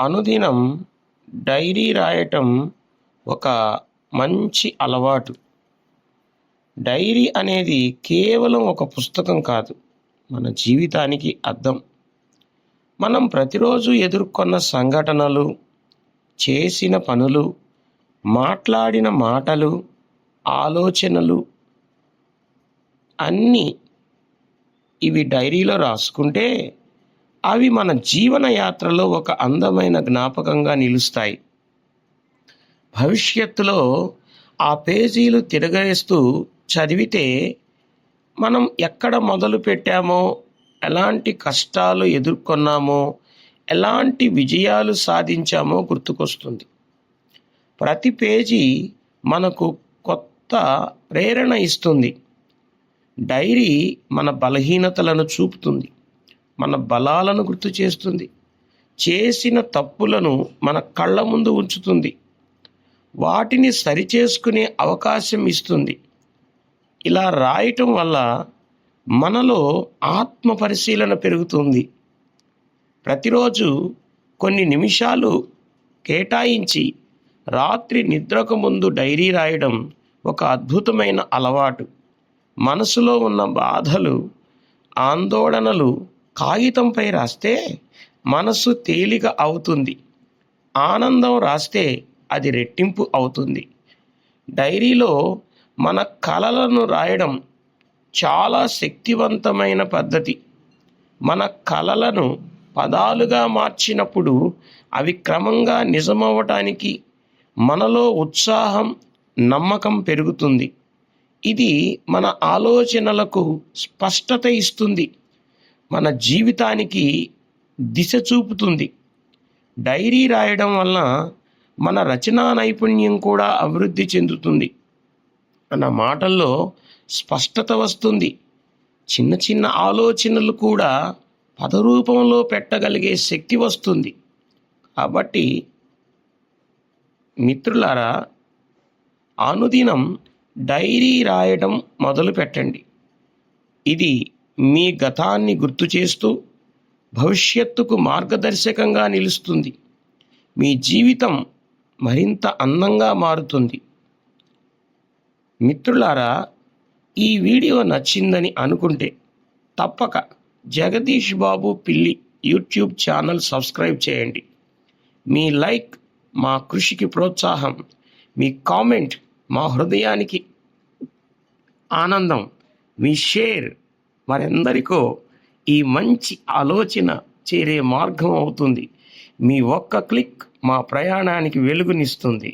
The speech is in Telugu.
అనుదినం డైరీ రాయటం ఒక మంచి అలవాటు. డైరీ అనేది కేవలం ఒక పుస్తకం కాదు మన జీవితానికి అర్థం మనం ప్రతిరోజు ఎదుర్కొన్న సంఘటనలు చేసిన పనులు మాట్లాడిన మాటలు ఆలోచనలు అన్నీ ఇవి డైరీలో రాసుకుంటే అవి మన జీవన యాత్రలో ఒక అందమైన జ్ఞాపకంగా నిలుస్తాయి. భవిష్యత్తులో ఆ పేజీలు తిరగేస్తూ చదివితే మనం ఎక్కడ మొదలు పెట్టామో ఎలాంటి కష్టాలు ఎదుర్కొన్నామో ఎలాంటి విజయాలు సాధించామో గుర్తుకొస్తుంది. ప్రతి పేజీ మనకు కొత్త ప్రేరణ ఇస్తుంది. డైరీ మన బలహీనతలను చూపుతుంది. మన బలాలను గుర్తు చేస్తుంది. చేసిన తప్పులను మన కళ్ళ ముందు ఉంచుతుంది. వాటిని సరిచేసుకునే అవకాశం ఇస్తుంది. ఇలా రాయటం వల్ల మనలో ఆత్మ పరిశీలన పెరుగుతుంది. ప్రతిరోజు కొన్ని నిమిషాలు కేటాయించి రాత్రి నిద్రకు ముందు డైరీ రాయడం ఒక అద్భుతమైన అలవాటు. మనసులో ఉన్న బాధలు ఆందోళనలు కాగితంపై రాస్తే మనసు తేలిక అవుతుంది. ఆనందం రాస్తే అది రెట్టింపు అవుతుంది. డైరీలో మన కలలను రాయడం చాలా శక్తివంతమైన పద్ధతి. మన కలలను పదాలుగా మార్చినప్పుడు అవి క్రమంగా నిజమవ్వటానికి మనలో ఉత్సాహం నమ్మకం పెరుగుతుంది. ఇది మన ఆలోచనలకు స్పష్టత ఇస్తుంది. మన జీవితానికి దిశ చూపుతుంది. డైరీ రాయడం వలన మన రచనా నైపుణ్యం కూడా అభివృద్ధి చెందుతుంది. మన మాటల్లో స్పష్టత వస్తుంది. చిన్న చిన్న ఆలోచనలు కూడా పదరూపంలో పెట్టగలిగే శక్తి వస్తుంది. కాబట్టి మిత్రులారా అనుదినం డైరీ రాయడం మొదలు పెట్టండి ఇది మీ గతాన్ని గుర్తు చేస్తూ భవిష్యత్తుకు మార్గదర్శకంగా నిలుస్తుంది. మీ జీవితం మరింత అందంగా మారుతుంది. మిత్రులారా ఈ వీడియో నచ్చిందని అనుకుంటే తప్పక జగదీష్ బాబు పిల్లి యూట్యూబ్ ఛానల్ సబ్స్క్రైబ్ చేయండి. మీ లైక్ మా కృషికి ప్రోత్సాహం మీ కామెంట్ మా హృదయానికి ఆనందం మీ షేర్ మరెందరికో ఈ మంచి ఆలోచన చేరే మార్గం అవుతుంది. మీ ఒక్క క్లిక్ మా ప్రయాణానికి వెలుగునిస్తుంది.